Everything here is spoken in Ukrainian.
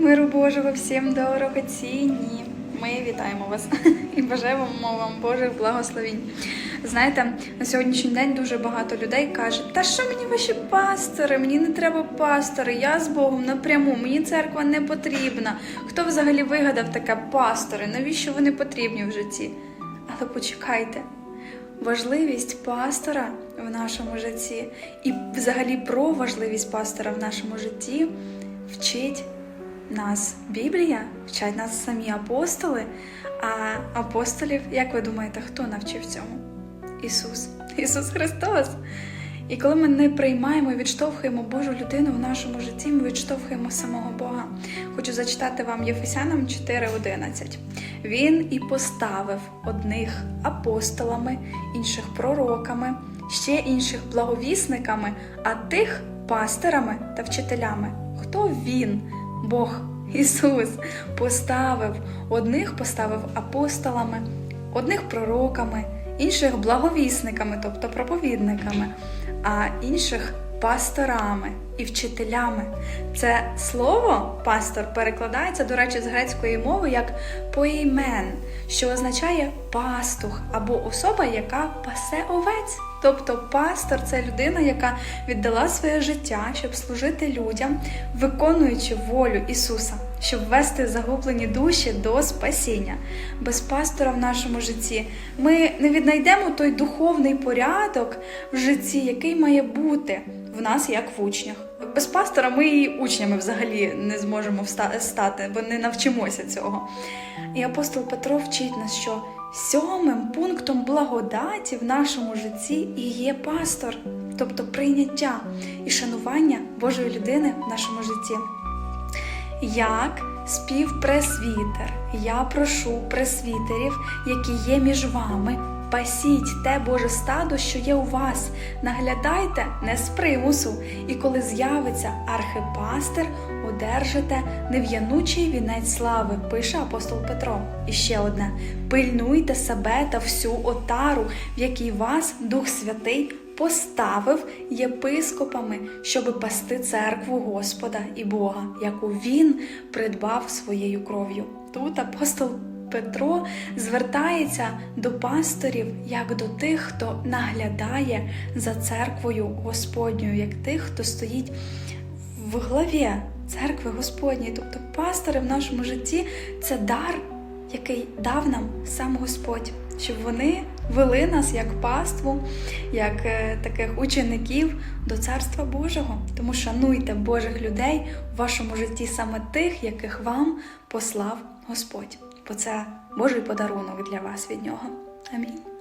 Миру Божого всім дорогоцінні. Ми вітаємо вас і бажаємо вам Божих благословінь. Знаєте, на сьогоднішній день дуже багато людей кажуть, та що мені ваші пастори? Мені не треба пастори, я з Богом напряму, мені церква не потрібна. Хто взагалі вигадав таке пастори? Навіщо вони потрібні в житті? Але почекайте, важливість пастора в нашому житті і взагалі про важливість пастора в нашому житті вчить нас Біблія, вчать нас самі апостоли. А апостолів, як ви думаєте, хто навчив цьому? Ісус, Ісус Христос. І коли ми не приймаємо і відштовхуємо Божу людину в нашому житті, ми відштовхуємо самого Бога. Хочу зачитати вам Єфесянам 4:11. Він і поставив одних апостолами, інших пророками, ще інших благовісниками, а тих пастирами та вчителями. Хто він? Бог Ісус поставив одних поставив апостолами, одних пророками, інших благовісниками, тобто проповідниками, а інших пасторами і вчителями. Це слово пастор перекладається, до речі, з грецької мови як поімен, що означає пастух або особа, яка пасе овець. Тобто пастор це людина, яка віддала своє життя, щоб служити людям, виконуючи волю Ісуса, щоб вести загублені душі до спасіння. Без пастора в нашому житті ми не віднайдемо той духовний порядок в житті, який має бути в нас, як в учнях. Без пастора ми і учнями взагалі не зможемо стати, бо не навчимося цього. І апостол Петро вчить нас, що сьомим пунктом благодаті в нашому житті і є пастор, тобто прийняття і шанування Божої людини в нашому житті. Як співпресвітер, я прошу пресвітерів, які є між вами, пасіть те Боже стадо, що є у вас, наглядайте не з примусу, і коли з'явиться архипастир, одержите нев'янучий вінець слави, пише апостол Петро. І ще одне: пильнуйте себе та всю отару, в якій вас Дух Святий поставив єпископами, щоби пасти церкву Господа і Бога, яку він придбав своєю кров'ю. Тут апостол Петро звертається до пасторів як до тих, хто наглядає за церквою Господньою, як тих, хто стоїть в главі церкви Господньої. Тобто пастори в нашому житті це дар, який дав нам сам Господь, щоб вони вели нас як паству, як е, таких учеників до Царства Божого. Тому шануйте Божих людей в вашому житті саме тих, яких вам послав Господь. Бо це Божий подарунок для вас від нього. Амінь.